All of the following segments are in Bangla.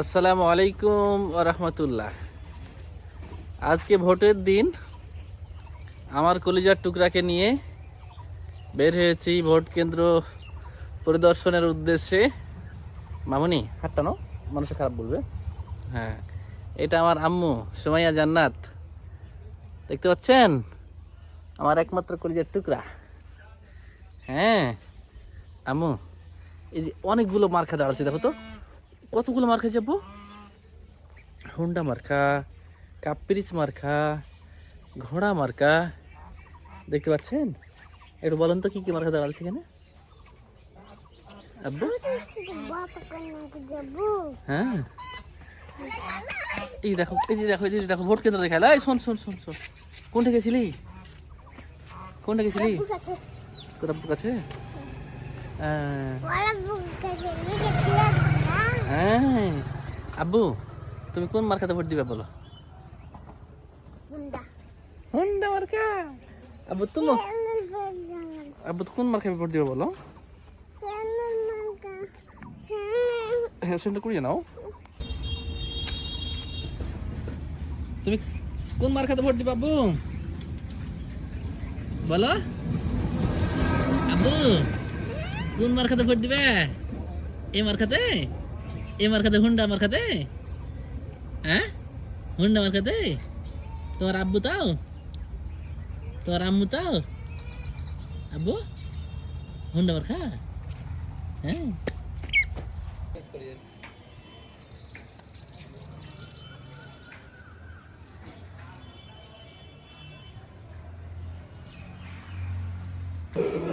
আসসালামু আলাইকুম রহমতুল্লাহ। আজকে ভোটের দিন। আমার কলিজার টুকরাকে নিয়ে বের হয়েছি ভোট কেন্দ্র পরিদর্শনের উদ্দেশ্যে। মামুনি হাটটানো মানুষ খারাপ বলবে। হ্যাঁ এটা আমার আম্মু, সুমাইয়া জান্নাত। দেখতে পাচ্ছেন? আমার একমাত্র কলিজার টুকরা। হ্যাঁ আম্মু, এই যে অনেকগুলো মার্কা দাঁড়াচ্ছে দেখো তো। কতগুলো মার্কা যাব? হুন্ডা মার্কা কাপ্রিস মার্কা ঘোড়া মার্কা দেখতে পাচ্ছেন? একটু বলেন তো কি কি মার্কা দাঁড়াচ্ছে এখানে আব্বু? হ্যাঁ। এই দেখো এই যে দেখো এই যে দেখো ভোট কেন্দ্র এই শোন শোন শোন শোন। কোনটা গেছিলি? কোনটা গেছিলি? তোর কাছে? হ্যাঁ। হ্যাঁ। আব্বু তুমি কোন মার্কাতে ভোট দিবে বলো? হুন্ডা। মার্কা? আব্বু তুমি? আব্বু কোন মার্কায় ভোট দিবে বলো? হ্যাঁ সেটা করিয়ে নাও। তুমি কোন মার্কাতে ভোট দিবে আব্বু? বলো। আব্বু কোন মার্কাতে ভোট দিবে? এই মার্কাতে? এই মার্কাতে, হুন্ডা মার্কাতে? হ্যাঁ? হুন্ডা মার্কাতে? তোমার আব্বু তাও? তোমার আম্মু তাও? আব্বু? হুন্ডা মার্কা? হ্যাঁ?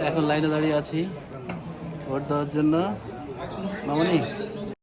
এখন লাইনে দাঁড়িয়ে আছি ভোট দেওয়ার জন্য। মামনি?